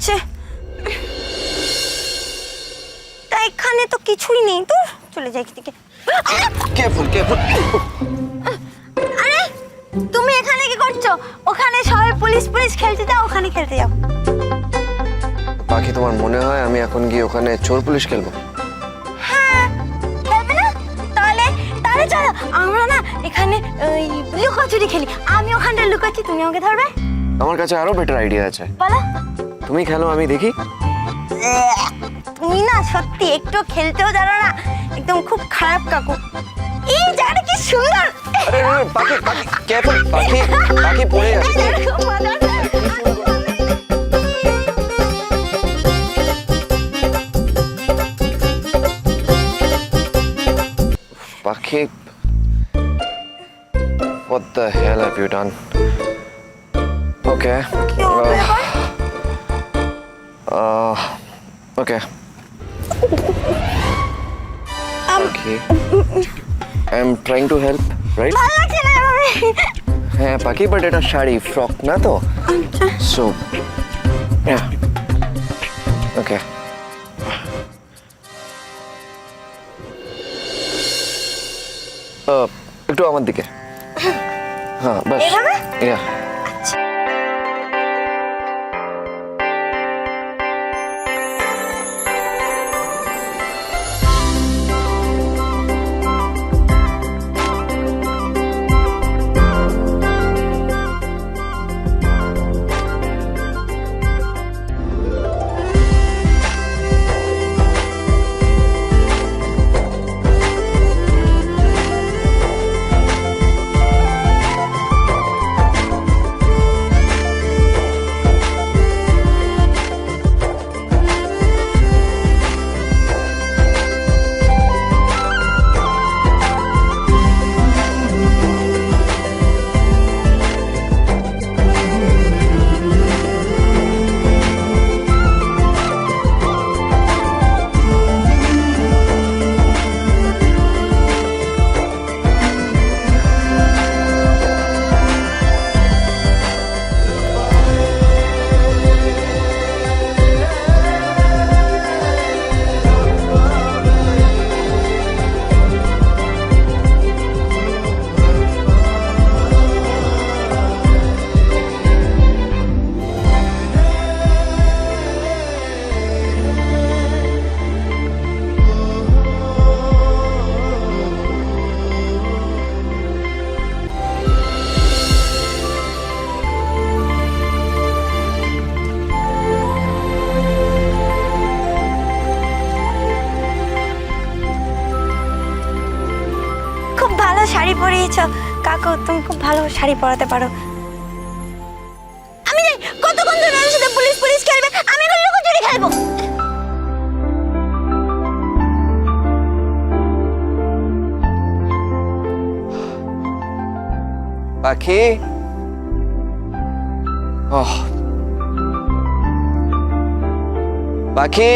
লাগছে তা এখানে তো কিছুই নেই তো। চলে যাই থেকে কেয়ারফুল কেয়ারফুল আরে তুমি এখানে কি করছ? ওখানে সবাই পুলিশ পুলিশ খেলতে যাও ওখানে খেলতে যাও। পাখি তোমার মনে হয় আমি এখন গিয়ে ওখানে চোর পুলিশ খেলব? হ্যাঁ খেলবে না? তাহলে তাহলে চলো আমরা না এখানে ওই লুকোচুরি খেলি। আমি ওখানটা লুকোচ্ছি তুমি আমাকে ধরবে? আমার কাছে আরও বেটার আইডিয়া আছে। বলো। তুমি খেলো আমি দেখি তুমি না সত্যি একটু খেলতেও জানো না একদম খুব খারাপ কাকু এই জায়গাটা কি সুন্দর আরে আরে, আরে, পাখি পাখি কেয়ারফুল পাখি পাখি পড়ে এই যাচ্ছে জায়গাটা খুব মজা। পাখি What the hell have you done? Okay. কি হবে এবার? Uh, okay. Pakhי. I'm trying to help, right? ভালো লাগছে না এভাবে হ্যাঁ পাখি বাট এটা শাড়ি ফ্রক না তো আচ্ছা সো ওকে একটু আমার দিকে হ্যাঁ বাস এভাবে? ইয়া ভালো শাড়ি পরিয়েছ। কাকু তুমি খুব ভালো শাড়ি পরাতে পারো। আমি যাই কতক্ষণ ধরে সাথে পুলিশ পুলিশ খেলবে? আমি এখন লুকোচুরি খেলব। পাখি? ওহ। পাখি?